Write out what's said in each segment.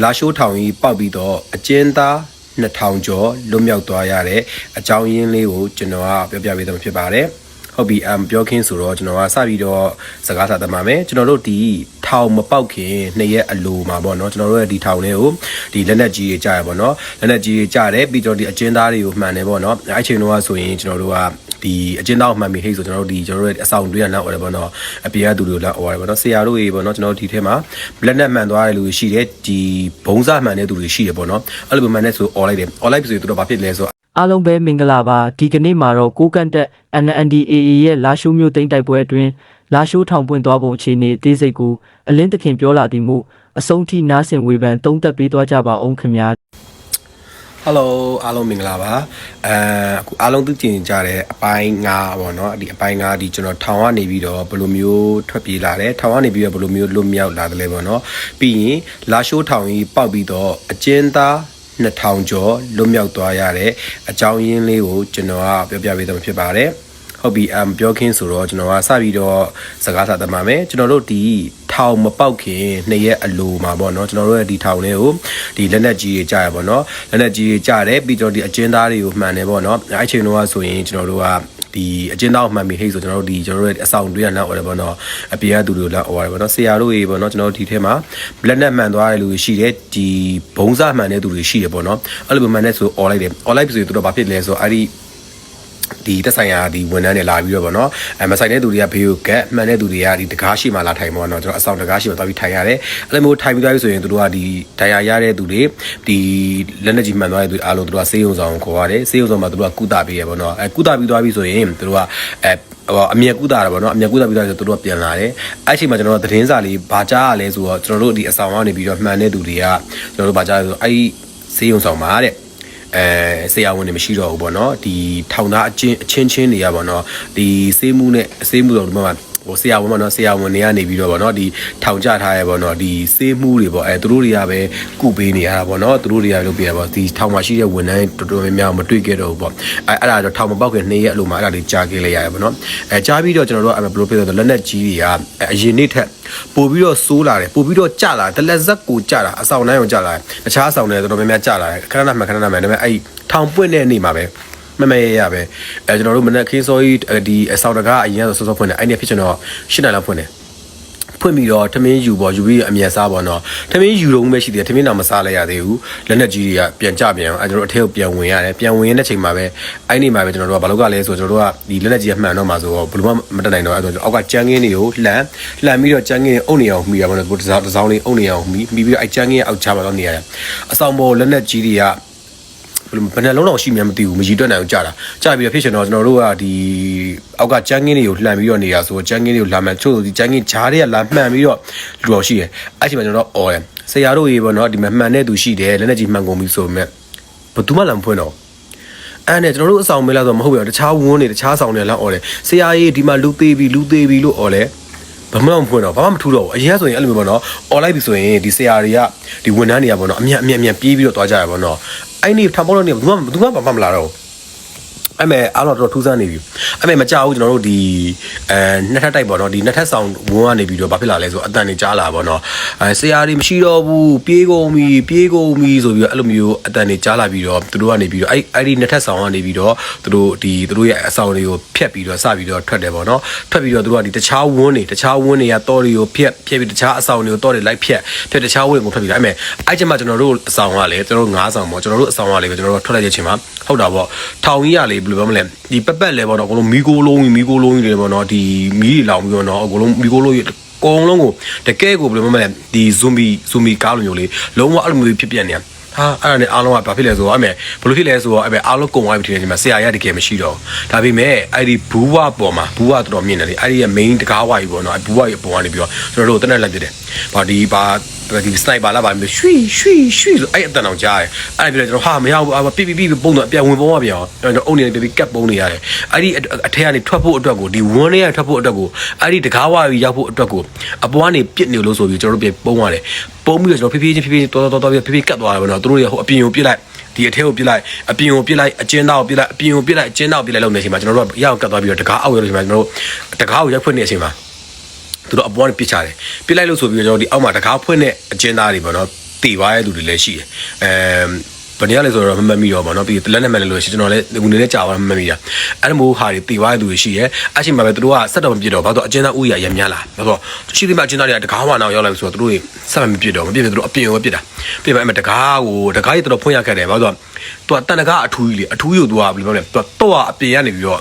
လာရှိုးထောင်ကြီးပောက်ပြီးတော့အကျဉ်းသား2000ကျော်လွတ်မြောက်သွားရတဲ့အကြောင်းရင်းလေးကိုကျွန်တော်ကပြောပြပေးသွားမှာဖြစ်ပါတယ်ဟုတ်ပြီအမ်ပြောခင်းဆိုတော့ကျွန်တော်ကစပြီးတော့စကားစာသတ်ပါမယ်ကျွန်တော်တို့ဒီထောင်မပေါက်ခင်နှစ်ရက်အလိုမှာပေါ့နော်ကျွန်တော်တို့ရဲ့ဒီထောင်လေးကိုဒီလက်နက်ကြီးတွေကြားရပေါ့နော်လက်နက်ကြီးတွေကြားတယ်ပြီးတော့ဒီအကျဉ်းသားတွေကိုမှန်တယ်ပေါ့နော်အဲ့ချိန်တော့ဆိုရင်ကျွန်တော်တို့က ဒီအကျဉ်းသားကိုမှန်ပြီဟိတ်ဆိုကျွန်တော်တို့ဒီကျွန်တော်တို့ရဲ့အဆောင်တွေးရနောက်အော်တယ်ပေါ့နော်အပြင်ကသူတွေကိုလောက်အော်တယ်ပေါ့နော်ဆရာတို့ရေပေါ့နော်ကျွန်တော်တို့ဒီထဲမှာလက်နက်မှန်သွားတဲ့လူတွေရှိတယ်ဒီဘုံစားမှန်တဲ့သူတွေရှိတယ်ပေါ့နော်အဲ့လိုမှန်တဲ့ဆိုအော်လိုက်တယ်အော်လိုက်ပြီဆိုရင်သူတို့ဘာဖြစ်လဲဆိုအားလုံးပဲမင်္ဂလာပါဒီကနေ့မှာတော့ကိုကန့်တက် NNDAA ရဲ့လာရှိုးမျိုးသိမ်းတိုက်ပွဲအတွင်းလာရှိုးထောင်ပွင့်သွားပုံအခြေအနေအသေးစိတ်ကိုအလင်းသခင်ပြောလာသည်မို့အဆုံးထိနားဆင်ဝေဖန်သုံးသပ်ပေးသွားကြပါအောင်ခင်ဗျာ ဟယ်လိုအားလုံးမင်္ဂလာပါအဲအခုအားလုံးသိကျင်ကြတဲ့အပိုင်း9ပေါ့နော်ဒီအပိုင်း9ဒီကျွန်တော်ထောင်ကနေပြီးတော့ဘယ်လိုမျိုးထွက်ပြေးလာတယ်ထောင်ကနေပြီးတော့ဘယ်လိုမျိုးလွတ်မြောက်လာတယ်လဲပေါ့နော်ပြီးရင်လာရှိုးထောင်ကြီးပောက်ပြီးတော့အကျဉ်းသား2000ကျော်လွတ်မြောက်သွားရတဲ့အကြောင်းရင်းလေးကိုကျွန်တော်ကပြောပြပေးသွားမှာဖြစ်ပါတယ်ဟုတ်ပြီအမ်ပြောခင်းဆိုတော့ကျွန်တော်ကစပြီးတော့စကားစာသတ်ပါမယ်ကျွန်တော်တို့ဒီ ထောင်မပေါက်ခင်နှစ်ရက်အလိုမှာပေါ့နော်ကျွန်တော်တို့ရဲ့ဒီထောင်လေးကိုဒီလက်နက်ကြီးတွေကြားရပေါ့နော်လက်နက်ကြီးတွေကြားတယ်ပြီးတော့ဒီအကျဉ်းသားတွေကိုမှန်တယ်ပေါ့နော်အဲ့ချိန်တော့ဆိုရင်ကျွန်တော်တို့ကဒီအကျဉ်းသားကိုမှန်ပြီဟိတ်ဆိုကျွန်တော်တို့ဒီကျွန်တော်တို့ရဲ့အဆောင်တွေးရနောက်အော်တယ်ပေါ့နော်အပြင်ကသူတွေကိုလောက်အော်တယ်ပေါ့နော်ဆရာတို့ရေပေါ့နော်ကျွန်တော်တို့ဒီထဲမှာလက်နက်မှန်သွားတဲ့လူတွေရှိတယ်ဒီဘုံစားမှန်တဲ့သူတွေရှိတယ်ပေါ့နော်အဲ့လိုမှန်တဲ့ဆိုအော်လိုက်တယ်အော်လိုက်ပြီဆိုရင်သူတို့ဘာဖြစ်လဲဆိုတော့အဲ့ဒီ ဒီတက်ဆိုင်ရာဒီဝန်ထမ်းတွေလာပြီးတော့ဗောနော်အဲမဆိုင်တဲ့သူတွေကဘေးကိုကက်မှန်တဲ့သူတွေကဒီတကားရှိမှလာထိုင်ပေါ့နော်ကျွန်တော်အဆောင်တကားရှိမှသွားပြီးထိုင်ရတယ်အဲ့လိုမျိုးထိုင်ပြီးသွားပြီဆိုရင်သူတို့ကဒီဒဏ်ရာရတဲ့သူတွေဒီလက်နက်ကြီးမှန်သွားတဲ့သူအားလုံးသူတို့ကဆေးရုံဆောင်ကိုခေါ်ရတယ်ဆေးရုံဆောင်မှာသူတို့ကကုသပေးရပေါ့နော်အဲကုသပြီးသွားပြီဆိုရင်သူတို့ကအဲဟိုအမြက်ကူးတာတာပေါ့နော်အမြက်ကူးတာပြီးတော့ဆိုသူတို့ကပြန်လာတယ်အဲ့ချိန်မှာကျွန်တော်တို့သတင်းစာလေးဘာကြားရလဲဆိုတော့ကျွန်တော်တို့ဒီအဆောင်ကနေပြီးတော့မှန်တဲ့သူတွေကကျွန်တော်တို့ဘာကြားလဲဆိုအဲ့ဒီဆေးရုံဆောင်မှာတဲ့ အဲဆရာဝန်တွေမရှိတော့ဘူးပေါ့နော်ဒီထောင်သားအချင်းအချင်းချင်းတွေကပေါ့နော်ဒီစေးမှုနဲ့စေးမှုတော့ဒီမှာ ဟိုဆရာဝန်ပေါ့နော်ဆရာဝန်တွေကနေပြီးတော့ပေါ့နော်ဒီထောင်ကြထားရဲပေါ့နော်ဒီစေးမှုတွေပေါ့အဲသူတို့တွေကပဲကုပေးနေရတာပေါ့နော်သူတို့တွေကလုပ်ပြရပေါ့ဒီထောင်မှာရှိတဲ့ဝန်ထမ်းတော်တော်များများမတွေ့ခဲ့တော့ဘူးပေါ့အဲအဲ့ဒါတော့ထောင်မပေါက်ခင်နေ့ရက်အလိုမှာအဲ့ဒါလေးကြားခဲ့လိုက်ရတယ်ပေါ့နော်အဲကြားပြီးတော့ကျွန်တော်တို့အဲ့ဘယ်လိုဖြစ်လဲဆိုတော့လက်နက်ကြီးတွေကအရင်နေ့ထက်ပို့ပြီးတော့စိုးလာတယ်ပို့ပြီးတော့ကြလာတယ်တလက်ဇက်ကိုကြလာအဆောင်တိုင်းကိုကြလာတယ်တခြားအဆောင်တွေတော်တော်များများကြလာတယ်ခဏနာမှခဏနာမှဒါပေမဲ့အဲ့ထောင်ပွင့်တဲ့နေ့မှာပဲ မမရရပဲအဲကျွန်တော်တို့မနက်ခင်းစောကြီးဒီအဆောင်တကားအရင်ကစောစောဖွင့်တယ်အဲ့ဒီဖြစ်ကျွန်တော်၈နိုင်လောက်ဖွင့်တယ်ဖွင့်ပြီးတော့ထမင်းယူပေါ့ယူပြီးအမြတ်စားပေါ့နော်ထမင်းယူတော့ပဲရှိတယ်ထမင်းတော့မစားလိုက်ရသေးဘူးလက်နက်ကြီးတွေကပြန်ကြပြန်အဲကျွန်တော်တို့အထက်ကိုပြန်ဝင်ရတယ်ပြန်ဝင်ရတဲ့ချိန်မှာပဲအဲ့ဒီမှာပဲကျွန်တော်တို့ကဘာလို့ကလဲဆိုတော့ကျွန်တော်တို့ကဒီလက်နက်ကြီးကမှန်တော့မှာဆိုတော့ဘယ်လိုမှမတက်နိုင်တော့အဲ့တော့အောက်ကကြမ်းကင်းတွေကိုလှန်လှန်ပြီးတော့ကြမ်းကင်းအုပ်နေအောင်မှီရပါတော့ဒီစားတစ်စောင်းလေးအုပ်နေအောင်မှီမှီပြီးတော့အဲ့ကြမ်းကင်းရဲ့အောက်ချမှာတော့နေရတယ်အဆောင်ပေါ်လက်နက်ကြီးတွေက ဘယ်လိုဘယ်နှလုံးတော့ရှိမှန်းမသိဘူးမရည်တွက်နိုင်အောင်ကြာတာကြာပြီးတော့ဖြစ်ရှင်တော့ကျွန်တော်တို့ကဒီအောက်ကချမ်းကင်းတွေကိုလှန်ပြီးတော့နေရဆိုတော့ချမ်းကင်းတွေကိုလာမှန်ချို့ဆိုဒီချမ်းကင်းဂျားတွေကလာမှန်ပြီးတော့လူတော်ရှိတယ်အဲ့ချိန်မှာကျွန်တော်အော်တယ်ဆရာတို့ရေပေါ့နော်ဒီမှာမှန်တဲ့သူရှိတယ်လက်နဲ့ကြီးမှန်ကုန်ပြီဆိုပေမဲ့ဘယ်သူမှလာမဖွင့်တော့အဲ့နဲ့ကျွန်တော်တို့အဆောင်မဲလာဆိုမဟုတ်ဘူးတခြားဝန်းတွေတခြားဆောင်တွေလာအော်တယ်ဆရာကြီးဒီမှာလူသေးပြီလူသေးပြီလို့အော်တယ် ဘာမှမဖွင့်တော့ဘာမှမထူတော့ဘူးအရင်ကဆိုရင်အဲ့လိုမျိုးပေါ့နော်អော်လိုက်ပြီဆိုရင်ဒီဆရာတွေကဒီဝန်ထမ်းတွေကပေါ့နော်အမြတ်အမြတ်အမြတ်ပြေးပြီးတော့သွားကြရပေါ့နော်အဲ့ဒီထောင်ပေါက်လို့နေဘယ်သူမှဘယ်သူမှဘာမှမလာတော့ဘူး အဲ့မဲ့အားတော့တော်တော်ထူးဆန်းနေပြီအဲ့မဲ့မကြောက်ဘူးကျွန်တော်တို့ဒီအဲနှစ်ထပ်တိုက်ပေါ့နော်ဒီနှစ်ထပ်ဆောင်ဝန်းကနေပြီးတော့ဘာဖြစ်လာလဲဆိုအတန်နေကြားလာပေါ့နော်အဲဆရာတွေမရှိတော့ဘူးပြေးကုန်ပြီပြေးကုန်ပြီဆိုပြီးတော့အဲ့လိုမျိုးအတန်နေကြားလာပြီးတော့သူတို့ကနေပြီးတော့အဲ့အဲ့ဒီနှစ်ထပ်ဆောင်ကနေပြီးတော့သူတို့ဒီသူတို့ရဲ့အဆောင်တွေကိုဖျက်ပြီးတော့စပြီးတော့ထွက်တယ်ပေါ့နော်ထွက်ပြီးတော့သူတို့ကဒီတခြားဝန်းနေတခြားဝန်းတွေကတောတွေကိုဖျက်ဖျက်ပြီးတခြားအဆောင်တွေကိုတောတွေလိုက်ဖျက်ဖျက်တခြားဝန်းတွေကိုဖျက်ပြီးတော့အဲ့မဲ့အဲ့ကျမှကျွန်တော်တို့အဆောင်ကလည်းကျွန်တော်တို့၅ဆောင်ပေါ့ကျွန်တော်တို့အဆောင်ကလည်းကျွန်တော်တို့ထွက်လိုက်တဲ့အချိန်မှာဟုတ်တာပေါ့ထောင်ကြီးကလေဘယ်လိုပြောမလဲဒီပက်ပက်လဲပေါ့နော်အကုန်လုံးမီကိုလုံးကြီးမီကိုလုံးကြီးတွေပေါ့နော်ဒီမီးတွေလောင်ပြီးတော့နော်အကုန်လုံးမီကိုလုံးကြီးအကုန်လုံးကိုတကယ်ကိုဘယ်လိုမှမလဲဒီဇွန်ဘီဇွန်ဘီကားလိုမျိုးလေးလုံးဝအဲ့လိုမျိုးဖြစ်ပြနေဟာအဲ့ဒါနဲ့အားလုံးကဘာဖြစ်လဲဆိုတော့အဲ့မဲ့ဘလို့ဖြစ်လဲဆိုတော့အဲ့မဲ့အားလုံးကုံသွားပြီထင်တယ်ဒီမှာဆရာရတကယ်မရှိတော့ဒါပေမဲ့အဲ့ဒီဘူးဝပေါ်မှာဘူးဝတော်တော်မြင့်တယ်လေအဲ့ဒီရဲ့ main တကားဝါကြီးပေါ့နော်ဘူးဝရဲ့ပေါ်ကနေပြီးတော့ကျွန်တော်တို့တနက်လိုက်ပြတယ်ဘာဒီဘာ ဒီစနိုက်ပါလာပါမျိုးရွှီရွှီရွှီဆိုအဲ့အတန်အောင်ကြားတယ်အဲ့ဒါပြီးတော့ကျွန်တော်ဟာမရဘူးအာပြပြပြပုံတော့အပြန်ဝင်ပုံကပြန်အောင်ကျွန်တော်အုံနေပြပြကတ်ပုံနေရတယ်အဲ့ဒီအထက်ကနေထွက်ဖို့အတွက်ကိုဒီဝန်းထဲကထွက်ဖို့အတွက်ကိုအဲ့ဒီတကားဝါကြီးရောက်ဖို့အတွက်ကိုအပေါ်ကနေပြစ်နေလို့ဆိုပြီးကျွန်တော်တို့ပြန်ပုံရတယ်ပုံပြီးတော့ကျွန်တော်ဖြည်းဖြည်းချင်းဖြည်းဖြည်းတော်တော်တော်ဖြည်းဖြည်းကတ်သွားတယ်ပေါ့နော်သူတို့ရဟိုအပြင်ကိုပြစ်လိုက်ဒီအထဲကိုပြစ်လိုက်အပြင်ကိုပြစ်လိုက်အကျဉ်းသားကိုပြစ်လိုက်အပြင်ကိုပြစ်လိုက်အကျဉ်းသားကိုပြစ်လိုက်လို့နေချိန်မှာကျွန်တော်တို့ကရအောင်ကတ်သွားပြီးတော့တကားအောက်ရောက်လို့ချိန်မှာကျွန်တော်တို့တကားကိုရောက်ဖွင့်နေချိန်မှာ သူတို့အပေါ်ကနေပစ်ချတယ်ပစ်လိုက်လို့ဆိုပြီးတော့ကျွန်တော်ဒီအောက်မှာတကားဖွင့်တဲ့အကျဉ်းသားတွေပေါ့နော်တည်သွားတဲ့လူတွေလည်းရှိတယ်အဲဘယ်နေရလဲဆိုတော့မမှတ်မိတော့ပါနော်ပြီးလက်နဲ့မှတ်လဲလို့ရှိကျွန်တော်လည်းငွေနဲ့ကြာသွားမှမမှတ်မိတာအဲ့လိုမျိုးဟာတွေတည်သွားတဲ့လူတွေရှိရဲအဲ့ချိန်မှာပဲသူတို့ကဆက်တော့မပြစ်တော့ဘာလို့အကျဉ်းသားဥရရများလာဘာလို့ရှိသေးမှအကျဉ်းသားတွေကတကားဝါနောက်ရောက်လာပြီဆိုတော့သူတို့ဆက်မပြစ်တော့မပြစ်ဘူးသူတို့အပြင်ကိုပြစ်တာပြစ်မှအဲ့မှာတကားကိုတကားကြီးတော်တော်ဖွင့်ရခဲ့တယ်ဘာလို့သူကတန်တကားအထူးကြီးလေအထူးကြီးကိုသူကဘယ်လိုပြောလဲသူကတော့အပြင်ကနေပြီးတော့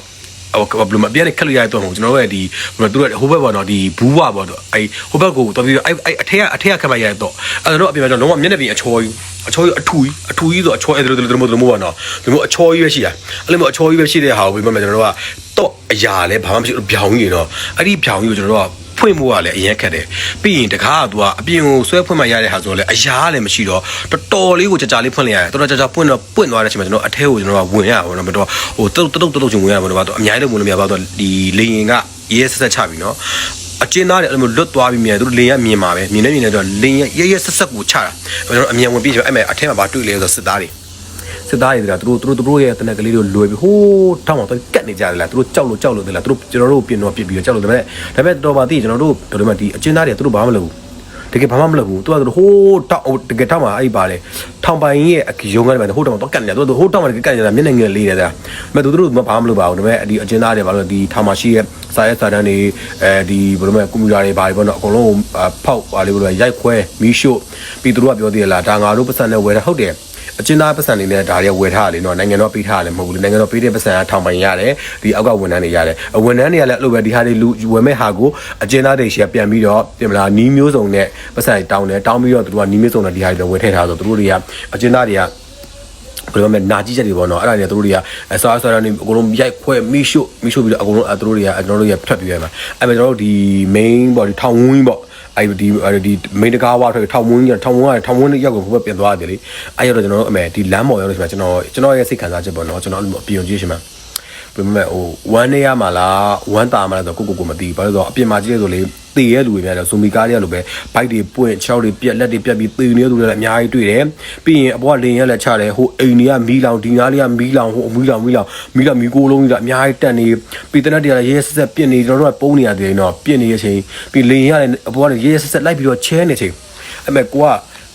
ဟိုဘယ်လိုမပြန်ခက်လို့ရတော့မဟုတ်ကျွန်တော်တို့ရဲ့ဒီဘယ်လိုသူတို့ဟိုဘက်ပေါ့နော်ဒီဘူးဝပေါ့တော့အဲဟိုဘက်ကိုတော်ပြီးအဲ့အဲ့အထက်ကအထက်ကခက်မှရတော့အဲ့တော့အပြင်မှာတော့လုံးဝမျက်နှာပြင်အချောကြီးအချောကြီးအထူကြီးအထူကြီးဆိုအချောအဲ့လိုလိုလိုမို့လိုမို့ပေါ့နော်ဒီမို့အချောကြီးပဲရှိတာအဲ့လိုမျိုးအချောကြီးပဲရှိတဲ့ဟာကိုဘယ်မှာကျွန်တော်တို့ကတော့အရာလဲဘာမှမရှိဘူးပြောင်းကြီးတော့အဲ့ဒီပြောင်းကြီးကိုကျွန်တော်တို့က ဖွင့်ဖို့ကလည်းအရင်ခက်တယ်ပြီးရင်တကားကသူကအပြင်ကိုဆွဲဖွင့်မှရတဲ့ဟာဆိုတော့လေအရာကလည်းမရှိတော့တော်တော်လေးကိုကြာကြာလေးဖွင့်လိုက်ရတယ်တော်တော်ကြာကြာပွင့်တော့ပွင့်သွားတဲ့အချိန်မှာကျွန်တော်အထဲကိုကျွန်တော်ကဝင်ရပါတော့မတော်ဟိုတုတ်တုတ်တုတ်ချင်းဝင်ရပါတော့ဘာတော့အများကြီးလို့ဝင်လို့မရပါတော့ဒီလေရင်ကရဲဆက်ဆက်ချပြီနော်အကျဉ်းသားတွေအဲ့လိုမျိုးလွတ်သွားပြီးမြန်သူတို့လင်းရမြင်ပါပဲမြင်နေမြင်နေတော့လင်းရရဲရဲဆက်ဆက်ကိုချတာကျွန်တော်အမြန်ဝင်ပြီးအဲ့မဲ့အထဲမှာဘာတွေ့လဲဆိုတော့စစ်သားတွေ စစ်သားတွေကသူတို့သူတို့သူတို့ရဲ့တနက်ကလေးတွေလွယ်ပြီးဟိုးတောင်းအောင်တော့ကတ်နေကြတယ်လားသူတို့ကြောက်လို့ကြောက်လို့တယ်လားသူတို့ကျွန်တော်တို့ပြင်တော့ပြစ်ပြီးတော့ကြောက်လို့တယ်ဒါပေမဲ့ဒါပေမဲ့တော်ပါသေးကျွန်တော်တို့ဘယ်လိုမှဒီအကျဉ်းသားတွေကသူတို့ဘာမှမလုပ်ဘူးတကယ်ဘာမှမလုပ်ဘူးသူကသူတို့ဟိုးတောက်တကယ်တောက်မှာအဲ့ပါလေထောင်ပိုင်ရဲ့အရုံကနေဟိုးတောက်တော့ကတ်နေတယ်သူတို့ဟိုးတောက်မှာကတ်နေတာမျက်နှာငယ်လေးတယ်ဒါပေမဲ့သူတို့ဘာမှမလုပ်ပါဘူးဒါပေမဲ့ဒီအကျဉ်းသားတွေဘာလို့ဒီထောင်မှာရှိရဲ့စာရဲစာတန်းတွေအဲဒီဘယ်လိုမှကွန်ပျူတာတွေဘာတွေပေါ့နော်အကုန်လုံးဖောက်ပါလေဘယ်လိုရိုက်ခွဲမီးရှို့ပြီးသူတို့ကပြောသေးတယ်လားဒါငါတို့ပတ်စံနဲ့ဝယ်တာဟုတ်တယ် အချင်းသားပတ်စံနေနဲ့ဒါတွေကဝယ်ထားတယ်နော်နိုင်ငံတော်ပေးထားတယ်မဟုတ်ဘူးလေနိုင်ငံတော်ပေးတဲ့ပတ်စံကထောင်ပိုင်ရတယ်ဒီအောက်ကဝန်ထမ်းတွေရတယ်အဝန်ထမ်းတွေကလည်းအဲ့လိုပဲဒီဟာတွေလူဝယ်မဲ့ဟာကိုအချင်းသားတွေရှေ့ပြန်ပြီးတော့ပြင်မလားနီးမျိုးစုံနဲ့ပတ်စံတောင်းတယ်တောင်းပြီးတော့သူတို့ကနီးမျိုးစုံနဲ့ဒီဟာတွေဝယ်ထည့်ထားဆိုသူတို့တွေကအချင်းသားတွေကဘယ်လိုမှနာကြီးချက်တွေပေါ့နော်အဲ့ဒါတွေသူတို့တွေကအစားအစားတွေအကုန်လုံးရိုက်ခွဲမိရှုမိရှုပြီးတော့အကုန်လုံးအသူတို့တွေကကျွန်တော်တို့ရဖတ်ပြီးရမှာအဲ့မဲ့ကျွန်တော်တို့ဒီ main ပေါ့ဒီထောင်ဝင်းပေါ့ အဲ့ဒီဒီ main တကားဝါထွက်ထောင်ဝင်းကထောင်ဝင်းကထောင်ဝင်းရောက်ကိုဘက်ပြန်သွားတယ်လေအဲ့ရတော့ကျွန်တော်တို့အမေဒီလမ်းပေါ်ရောက်လို့ဆိုတော့ကျွန်တော်ကျွန်တော်ရဲ့စိတ်ခံစားချက်ပေါ့နော်ကျွန်တော်အပြင်ကြည့်ရှင်မှာ ပြမမဲ့ဟိုဝမ်းနေရမှာလားဝမ်းတာမှာလားဆိုကိုကိုကိုမသိဘူးဘာလို့ဆိုတော့အပြင်မှာကြည့်ရဆိုလေတည်ရဲ့လူတွေများတယ်ဇူမီကားတွေကလိုပဲဘိုက်တွေပွင့်ချောက်တွေပြက်လက်တွေပြက်ပြီးတည်နေတဲ့သူတွေလည်းအများကြီးတွေ့တယ်ပြီးရင်အပေါ်ကလင်းရက်လက်ချတယ်ဟိုအိမ်တွေကမီးလောင်ဒီနားလေးကမီးလောင်ဟိုမီးလောင်မီးလောင်မီးလောင်မီးကိုလုံးကြီးကအများကြီးတက်နေပြီးတနက်တည်းကရဲဆက်ဆက်ပြစ်နေကျွန်တော်တို့ကပုံနေရတယ်နော်ပြစ်နေရချင်းပြီးလင်းရလည်းအပေါ်ကရဲဆက်ဆက်လိုက်ပြီးတော့ချဲနေချင်းအဲ့မဲ့ကိုက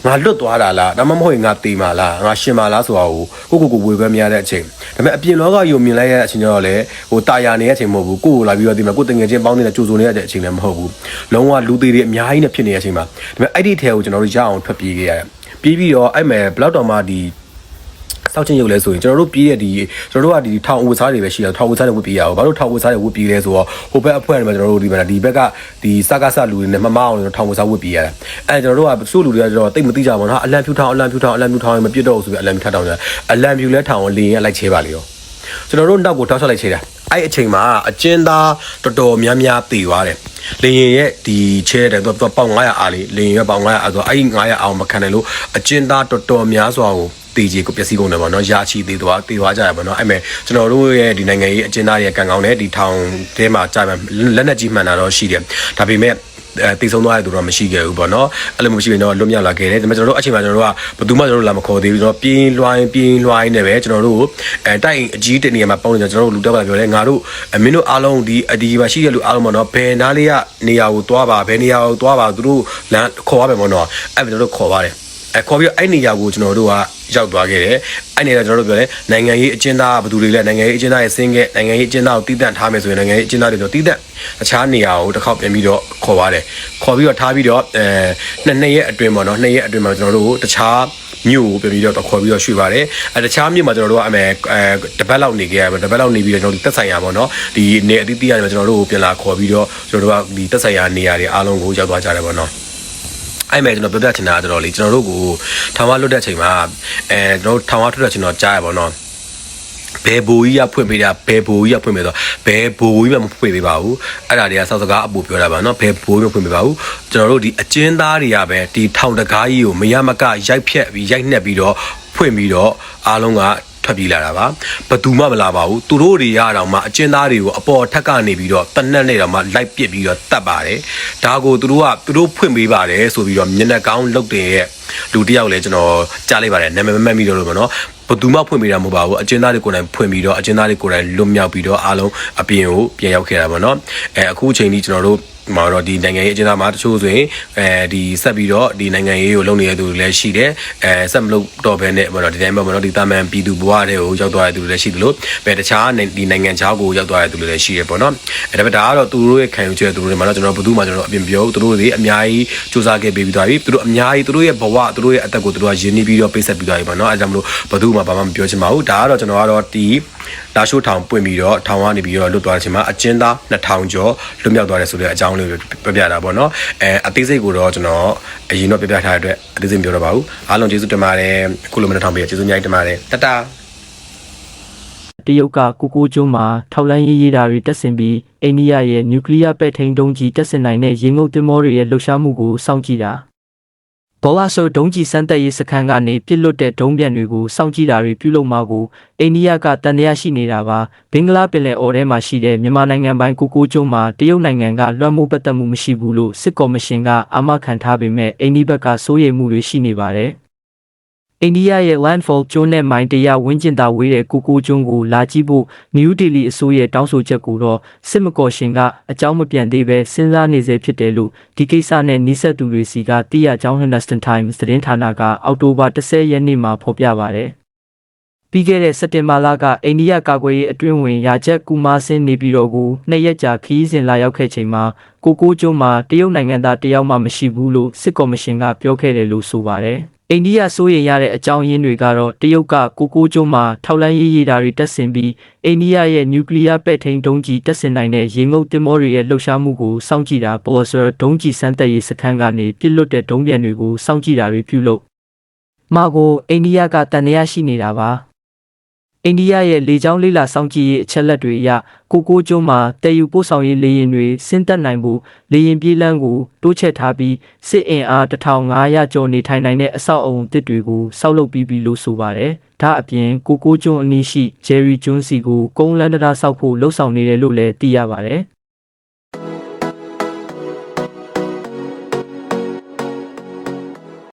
ငါလွတ်သွားတာလားဒါမှမဟုတ်ငါတေးမှာလားငါရှင်မှာလားဆိုတာကိုကိုကိုကိုဝေခွဲမရတဲ့အချိန်ဒါပေမဲ့အပြင်လောကကြီးကိုမြင်လိုက်ရတဲ့အချိန်ကျတော့လေဟိုတာယာနေတဲ့အချိန်မဟုတ်ဘူးကိုကိုလာပြီးတော့ဒီမှာကိုတငယ်ချင်းပေါင်းနေတဲ့ကြိုဆိုနေတဲ့အချိန်လည်းမဟုတ်ဘူးလုံးဝလူသေးတွေအများကြီးနဲ့ဖြစ်နေတဲ့အချိန်မှာဒါပေမဲ့အဲ့ဒီထဲကိုကျွန်တော်တို့ရအောင်ထွက်ပြေးခဲ့ရတယ်ပြေးပြီးတော့အဲ့မဲ့ဘလောက်တော်မှဒီ စောက်ချင်းရုပ်လဲဆိုရင်ကျွန်တော်တို့ပြေးတဲ့ဒီကျွန်တော်တို့ကဒီထောင်ဝတ်စားတွေပဲရှိရထောင်ဝတ်စားတွေဝတ်ပြေးရအောင်ဘာလို့ထောင်ဝတ်စားတွေဝတ်ပြေးလဲဆိုတော့ဟိုဘက်အဖွဲ့တွေမှာကျွန်တော်တို့ဒီမှာဒီဘက်ကဒီစကားဆလူတွေနဲ့မမအောင်ထောင်ဝတ်စားဝတ်ပြေးရတာအဲကျွန်တော်တို့ကစိုးလူတွေကကျွန်တော်တိတ်မသိကြပါဘူးနော်အလံဖြူထောင်အလံဖြူထောင်အလံဖြူထောင်မပြတ်တော့ဘူးဆိုပြီးအလံဖြူထထောင်ကြအလံဖြူလဲထောင်ကိုလင်းရလိုက်ချဲပါလေရောကျွန်တော်တို့နောက်ကိုတောက်ချက်လိုက်ချေတာအဲ့အချိန်မှာအကျဉ်းသားတော်တော်များများတည်သွားတယ်လင်ရင်ရဲ့ဒီချဲတယ်တော့ပေါင်900အားလေးလင်ရင်ရဲ့ပေါင်900အားဆိုအဲ့900အောင်မခံတယ်လို့အကျဉ်းသားတော်တော်များစွာကို တေးကြီးကိုပျက်စီးကုန်တယ်ပေါ့နော်ရာချီသေးသွားတေးသွားကြရပေါ့နော်အဲ့မဲ့ကျွန်တော်တို့ရဲ့ဒီနိုင်ငံရေးအကျဉ်းသားတွေကကန်ကောင်းတယ်ဒီထောင်ထဲမှာကြာမယ်လက်နက်ကြီးမှန်တာတော့ရှိတယ်ဒါပေမဲ့အဲတည်ဆုံးသွားတဲ့သူတော့မရှိခဲ့ဘူးပေါ့နော်အဲ့လိုမရှိရင်တော့လွတ်မြောက်လာခဲ့တယ်ဒါပေမဲ့ကျွန်တော်တို့အချိန်မှာကျွန်တော်တို့ကဘယ်သူမှကျွန်တော်တို့လာမခေါ်သေးဘူးကျွန်တော်ပြင်းလွှိုင်းပြင်းလွှိုင်းနေပဲကျွန်တော်တို့အဲတိုက်အကြီးတနေရာမှာပေါင်းနေကျွန်တော်တို့လူတက်ပါပြောလဲငါတို့မင်းတို့အားလုံးဒီအဒီမှာရှိတဲ့လူအားလုံးပေါ့နော်ဘယ်နားလေးကနေရာကိုသွားပါဘယ်နေရာကိုသွားပါသူတို့လမ်းခေါ်ရမယ်ပေါ့နော်အဲ့ကျွန်တော်တို့ခေါ်ပါတယ် အဲခေါ်ပြီးတော့အဲ့နေရာကိုကျွန်တော်တို့ကရောက်သွားခဲ့တယ်အဲ့နေရာကျွန်တော်တို့ပြောတယ်နိုင်ငံရေးအကျဉ်းသားဘယ်သူတွေလဲနိုင်ငံရေးအကျဉ်းသားရဲ့ဆင်းခဲ့နိုင်ငံရေးအကျဉ်းသားကိုတည်တံ့ထားမယ်ဆိုရင်နိုင်ငံရေးအကျဉ်းသားတွေတော့တည်တံ့အခြားနေရာကိုတစ်ခေါက်ပြန်ပြီးတော့ခေါ်ပါတယ်ခေါ်ပြီးတော့ထားပြီးတော့အဲနှစ်နှစ်ရက်အတွင်းပေါ့နော်နှစ်ရက်အတွင်းမှာကျွန်တော်တို့တခြားမြို့ကိုပြန်ပြီးတော့ခေါ်ပြီးတော့ရွှေ့ပါတယ်အဲတခြားမြို့မှာကျွန်တော်တို့ကအမေအဲတပတ်လောက်နေခဲ့ရပါတပတ်လောက်နေပြီးတော့ကျွန်တော်တို့တက်ဆိုင်ရာပေါ့နော်ဒီနေအသီးသီးရတယ်ကျွန်တော်တို့ကိုပြန်လာခေါ်ပြီးတော့ကျွန်တော်တို့ကဒီတက်ဆိုင်ရာနေရာတွေအားလုံးကိုရောက်သွားကြတယ်ပေါ့နော် အဲ့မဲ့ကျွန်တော်ပြောပြချင်တာကတော့လေကျွန်တော်တို့ကိုထောင်ဝလွတ်တဲ့ချိန်မှာအဲကျွန်တော်ထောင်ဝထွက်တဲ့ချိန်တော့ကြားရပါတော့ဘယ်ဘိုးကြီးကဖွင့်ပေးတာဘယ်ဘိုးကြီးကဖွင့်ပေးတော့ဘယ်ဘိုးကြီးမှမဖွင့်ပေးပါဘူးအဲ့ဒါတွေကစောက်စကားအပူပြောတာပါနော်ဘယ်ဘိုးကြီးမဖွင့်ပေးပါဘူးကျွန်တော်တို့ဒီအကျဉ်းသားတွေကပဲဒီထောင်တကားကြီးကိုမရမကရိုက်ဖြက်ပြီးရိုက်နှက်ပြီးတော့ဖွင့်ပြီးတော့အားလုံးက ထွက်ပြေးလာတာပါဘသူမှမလာပါဘူးသူတို့တွေရအောင်မှအကျဉ်းသားတွေကိုအပေါ်ထက်ကနေပြီးတော့တနက်နဲ့တော့မှလိုက်ပစ်ပြီးတော့တတ်ပါတယ်ဒါကိုသူတို့ကသူတို့ဖွင့်ပေးပါတယ်ဆိုပြီးတော့မျက်နှာကောင်းလုတ်တင်ရဲ့လူတယောက်လည်းကျွန်တော်ကြားလိုက်ပါတယ်နာမည်မမှတ်မိတော့လို့ပေါ့နော်ဘသူမှဖွင့်ပေးတာမဟုတ်ပါဘူးအကျဉ်းသားတွေကိုယ်တိုင်ဖွင့်ပြီးတော့အကျဉ်းသားတွေကိုယ်တိုင်လွတ်မြောက်ပြီးတော့အားလုံးအပြင်ကိုပြန်ရောက်ခဲ့တာပေါ့နော်အဲအခုအချိန်ကြီးကျွန်တော်တို့ မှာတော့ဒီနိုင်ငံရေးအကျဉ်းသားမှာတချို့ဆိုရင်အဲဒီဆက်ပြီးတော့ဒီနိုင်ငံရေးကိုလုပ်နေတဲ့သူတွေလည်းရှိတယ်အဲဆက်မလုပ်တော့ဘဲနဲ့ပေါ့နော်ဒီတိုင်းမှာပေါ့နော်ဒီတာမန်ပြည်သူဘဝတွေကိုရောက်သွားတဲ့သူတွေလည်းရှိသလိုပဲတခြားဒီနိုင်ငံခြားကိုရောက်သွားတဲ့သူတွေလည်းရှိတယ်ပေါ့နော်အဲဒါပေမဲ့ဒါကတော့သူတို့ရဲ့ခံယူချက်သူတို့တွေမှာတော့ကျွန်တော်ဘယ်သူမှကျွန်တော်အပြင်ပြောသူတို့တွေအများကြီးစူးစမ်းခဲ့ပေးပြီးသွားပြီသူတို့အများကြီးသူတို့ရဲ့ဘဝသူတို့ရဲ့အသက်ကိုသူတို့ကယဉ်နေပြီးတော့ပိတ်ဆက်ပြီးသွားပြီပေါ့နော်အဲဒါကြောင့်မလို့ဘယ်သူမှဘာမှမပြောချင်ပါဘူးဒါကတော့ကျွန်တော်ကတော့ဒီ လာရှိုးထောင်ပွင့်ပြီးတော့ထောင်ကနေပြီးတော့လွတ်သွားတဲ့အချိန်မှာအကျဉ်းသား2000ကျော်လွတ်မြောက်သွားတယ်ဆိုတဲ့အကြောင်းလေးကိုပြပြတာပေါ့နော်အဲအသေးစိတ်ကိုတော့ကျွန်တော်အရင်တော့ပြပြထားတဲ့အတွက်အသေးစိတ်မပြောတော့ပါဘူးအားလုံးကျေးဇူးတင်ပါတယ်အခုလိုမနှထောင်ပေးကျေးဇူးအများကြီးတင်ပါတယ်တတတရုတ်ကကိုကိုကျွန်းမှာထောက်လန်းရေးရေးတာတွေတက်ဆင်ပြီးအိန္ဒိယရဲ့နျူကလ িয়ার ပဲ့ထိန်းဒုံးကြီးတက်ဆင်နိုင်တဲ့ရေငုပ်သင်္ဘောတွေရဲ့လှုပ်ရှားမှုကိုစောင့်ကြည့်တာ ဘောဝါဆိုဒုံးကြီးစမ်းတက်ရေးစခန်းကနေပြစ်လွတ်တဲ့ဒုံးပြန်တွေကိုစောင့်ကြည့်တာတွေပြုလုပ်မှာကိုအိန္ဒိယကတန်တရားရှိနေတာပါဘင်္ဂလားပင်လယ်အော်ထဲမှာရှိတဲ့မြန်မာနိုင်ငံပိုင်းကိုကိုကျွန်းမှာတရုတ်နိုင်ငံကလွှမ်းမိုးပတ်သက်မှုမရှိဘူးလို့စစ်ကော်မရှင်ကအာမခံထားပေမဲ့အိန္ဒိဘက်ကစိုးရိမ်မှုတွေရှိနေပါတယ် အိန္ဒိယရဲ့ landfall ကျွန်းနဲ့မိုင်တရဝင်းကျင်သာဝေးတဲ့ကိုကိုကျွန်းကိုလာကြည့်ဖို့ New Delhi အစိုးရတောင်းဆိုချက်ကိုတော့စစ်မကော်ရှင်ကအကြောင်းမပြန်သေးပဲစဉ်းစားနေစေဖြစ်တယ်လို့ဒီကိစ္စနဲ့နှိစက်သူတွေစီကသိရကြောင်း Hindustan Times သတင်းဌာနကအောက်တိုဘာ10ရက်နေ့မှာဖော်ပြပါတယ်။ပြီးခဲ့တဲ့စက်တင်ဘာလကအိန္ဒိယကာကွယ်ရေးအတွင်းဝင်ရာချက်ကူမာဆင်းနေပြည်တော်ကိုနှစ်ရက်ကြာခီးစဉ်လာရောက်ခဲ့ချိန်မှာကိုကိုကျွန်းမှာတရုတ်နိုင်ငံသားတယောက်မှမရှိဘူးလို့စစ်ကော်မရှင်ကပြောခဲ့တယ်လို့ဆိုပါတယ်။ အိန္ဒိယစိုးရိမ်ရတဲ့အကြောင်းရင်းတွေကတော့တရုတ်ကကိုကိုကျွန်းမှာထောက်လန်းရေးရည်တာတွေတက်ဆင်ပြီးအိန္ဒိယရဲ့နျူကလ িয়ার ပဲ့ထိန်းဒုံးကြီးတက်ဆင်နိုင်တဲ့ရေငုပ်တင်မောတွေရဲ့လှုပ်ရှားမှုကိုစောင့်ကြည့်တာဘော်ဆာဒုံးကြီးစမ်းသက်ရေးစခန်းကနေပြစ်လွတ်တဲ့ဒုံးပြန်တွေကိုစောင့်ကြည့်တာတွေပြုလုပ်မှာကိုအိန္ဒိယကတန်တရားရှိနေတာပါ အိန္ဒိယရဲ့လေကြောင်းလေးလာစောင့်ကြည့်ရေးအချက်လက်တွေအရကိုကိုကျွန်းမှာတည်ယူပို့ဆောင်ရေးလေယာဉ်တွေဆင်းသက်နိုင်ဖို့လေယာဉ်ပြေးလမ်းကိုတိုးချဲ့ထားပြီးစစ်အင်အား1500ကျော်နေထိုင်နိုင်တဲ့အဆောက်အအုံတစ်တွေကိုစောက်လုပ်ပြီးပြီလို့ဆိုပါတယ်။ဒါအပြင်ကိုကိုကျွန်းအနီးရှိဂျယ်ရီကျွန်းစီကိုကုန်းလန်ဒရာဆောက်ဖို့လှုံ့ဆော်နေတယ်လို့လည်းသိရပါတယ်။